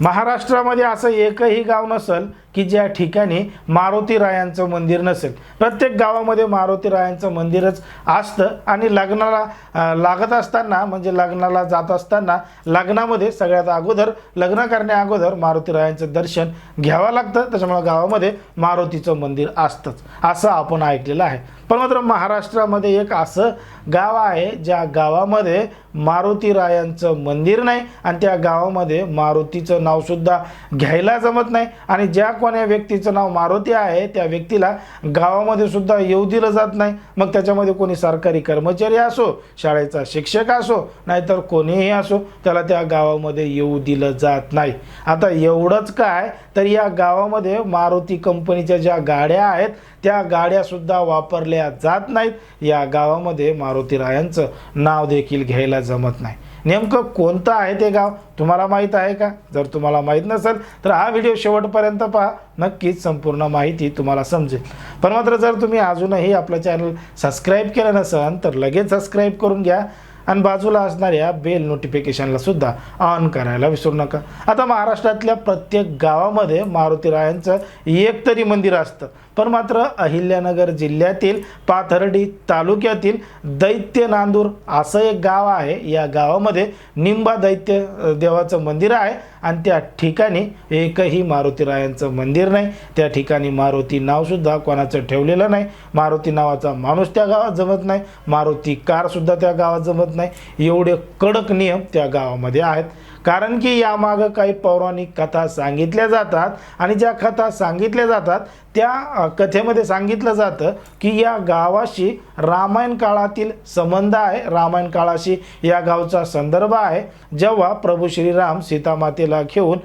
महाराष्ट्रामध्ये असं एकही गाव नसेल की ज्या ठिकाणी मारुती रायांचं मंदिर नसेल. प्रत्येक गावामध्ये मारुती रायांचं मंदिरच असतं आणि लग्नाला लागत असताना म्हणजे लग्नाला जात असताना लग्नामध्ये सगळ्यात अगोदर लग्न करण्या अगोदर मारुती रायांचं दर्शन घ्यावं लागतं. त्याच्यामुळे गावामध्ये मारुतीचं मंदिर असतंच. असं आपण ऐकलेलं आहे. पण मात्र महाराष्ट्रामध्ये एक असं गाव आहे ज्या गावामध्ये मारुती रायांचं मंदिर नाही आणि त्या गावामध्ये मारुतीचं नावसुद्धा घ्यायला जमत नाही. आणि ज्या कोण्या व्यक्तीचं नाव मारुती आहे त्या व्यक्तीला गावामध्ये सुद्धा येऊ दिलं जात नाही. मग त्याच्यामध्ये कोणी सरकारी कर्मचारी असो शाळेचा शिक्षक असो नाहीतर कोणीही असो त्याला त्या गावामध्ये येऊ दिलं जात नाही. आता एवढंच काय तर या गावामध्ये मारुती कंपनीच्या ज्या गाड्या आहेत त्या गाड्यासुद्धा वापरल्या जात नाहीत. या गावामध्ये मारुती रायांचं नाव देखील घ्यायला जमत नाही. नेमकं कोणतं आहे ते गाव तुम्हाला माहीत आहे का? जर तुम्हाला माहीत नसेल तर हा व्हिडिओ शेवटपर्यंत पहा. नक्कीच संपूर्ण माहिती तुम्हाला समजेल. पण मात्र जर तुम्ही अजूनही आपलं चॅनल सबस्क्राईब केलं नसेल तर लगेच सबस्क्राईब करून घ्या आणि बाजूला असणाऱ्या बेल नोटिफिकेशनला सुद्धा ऑन करायला विसरू नका. आता महाराष्ट्रातल्या प्रत्येक गावामध्ये मारुती रायांचं एक तरी मंदिर असतं. पण मात्र अहिल्यानगर जिल्ह्यातील पाथर्डी तालुक्यातील दैत्य नांदूर असं एक गाव आहे. या गावामध्ये निंबा दैत्य देवाचं मंदिर आहे आणि त्या ठिकाणी एकही मारुतीरायांचं मंदिर नाही. त्या ठिकाणी मारुती नावसुद्धा कोणाचं ठेवलेलं नाही. मारुती नावाचा माणूस त्या गावात जमत नाही. मारुती कारसुद्धा त्या गावात जमत नाही. एवढे कडक नियम त्या गावामध्ये आहेत. कारण की यामागं काही पौराणिक कथा सांगितल्या जातात आणि ज्या कथा सांगितल्या जातात त्या कथेमध्ये सांगितलं जातं की या गावाशी रामायण काळातील संबंध आहे. रामायण काळाशी या गावचा संदर्भ आहे. जेव्हा प्रभू श्रीराम सीतामातेला घेऊन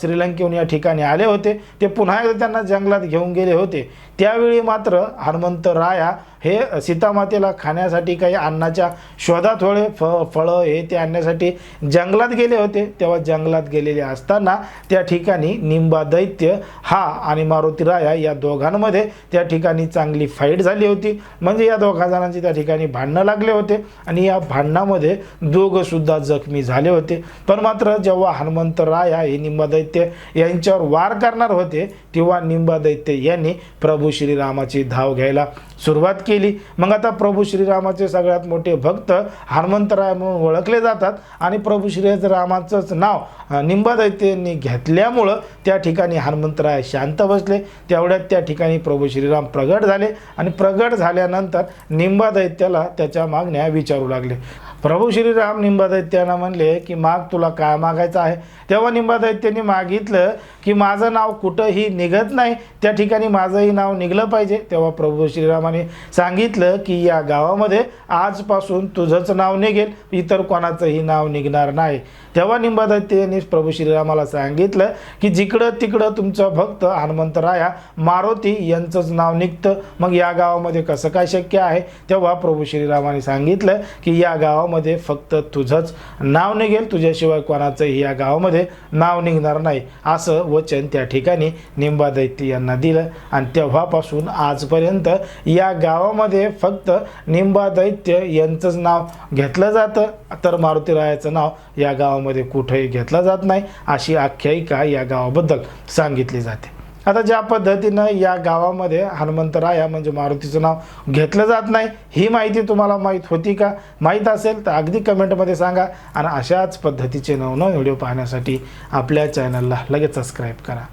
श्रीलंकेहून या ठिकाणी आले होते ते पुन्हा एकदा त्यांना जंगलात घेऊन गेले होते. त्यावेळी मात्र हनुमंत राया हे सीतामातेला खाण्यासाठी काही अन्नाच्या शोधात होळे फ फळं हे ते आणण्यासाठी जंगलात गेले होते तेव्हा जंगलात गेलेले असताना त्या ठिकाणी निंबा दैत्य हा आणि मारुती राया या दोघांमध्ये त्या ठिकाणी चांगली फाईट झाली होती. म्हणजे या दोघा जणांची त्या ठिकाणी भांडणं लागले होते आणि या भांडणामध्ये दोघंसुद्धा जखमी झाले होते. पण मात्र जेव्हा हनुमंत राया हे निंबा दैत्य यांच्यावर वार करणार होते तेव्हा निंबा दैत्य यांनी प्रभू श्रीरामाची धाव घ्यायला सुरुवात केली. मग आता प्रभू श्रीरामाचे सगळ्यात मोठे भक्त हनुमंतराय म्हणून ओळखले जातात आणि प्रभू रामाचंच नाव निंबादैत्यांनी घेतल्यामुळं त्या ठिकाणी हनुमंतराय शांत बसले. तेवढ्यात त्या ठिकाणी प्रभू श्रीराम प्रगट झाले आणि प्रगट झाल्यानंतर निंबादैत्याला त्याच्या मागण्या विचारू लागले. प्रभू श्रीराम निंबादैत्यानं म्हणले की माग तुला काय मागायचं आहे? तेव्हा निंबादैत्यांनी मागितलं की माझं नाव कुठंही निघत नाही. त्या ठिकाणी माझंही नाव निघलं पाहिजे. तेव्हा प्रभू श्रीरामाने सांगितलं की या गावामध्ये आजपासून तुझंच नाव निघेल. इतर कोणाचंही नाव निघणार नाही. तेव्हा निंबा प्रभू श्रीरामाला सांगितलं की जिकडं तिकडं तुमचा भक्त हनुमंतराया मारुती यांचंच नाव निघतं. मग या गावामध्ये कसं काय शक्य आहे? तेव्हा प्रभू श्रीरामाने सांगितलं की या गावामध्ये फक्त तुझंच नाव निघेल. तुझ्याशिवाय कोणाचंही या गावामध्ये नाव निघणार नाही. असं वचन त्या ठिकाणी निंबा दैत्य यांना दिलं. आणि तेव्हापासून आजपर्यंत या गावामध्ये फक्त निंबा दैत्य यांचंच नाव घेतलं जातं. तर मारुतीरायाचं नाव या गावामध्ये कुठेही घेतलं जात नाही. अशी आख्यायिका या गावाबद्दल सांगितली जाते. आता ज्या पद्धतीनं या गावामध्ये हनुमंतराया म्हणजे मारुतीचं नाव घेतलं जात नाही ही माहिती तुम्हाला माहीत होती का? माहीत असेल तर अगदी कमेंटमध्ये सांगा आणि अशाच पद्धतीचे नवनव व्हिडिओ पाहण्यासाठी आपल्या चॅनलला लगेच सबस्क्राईब करा.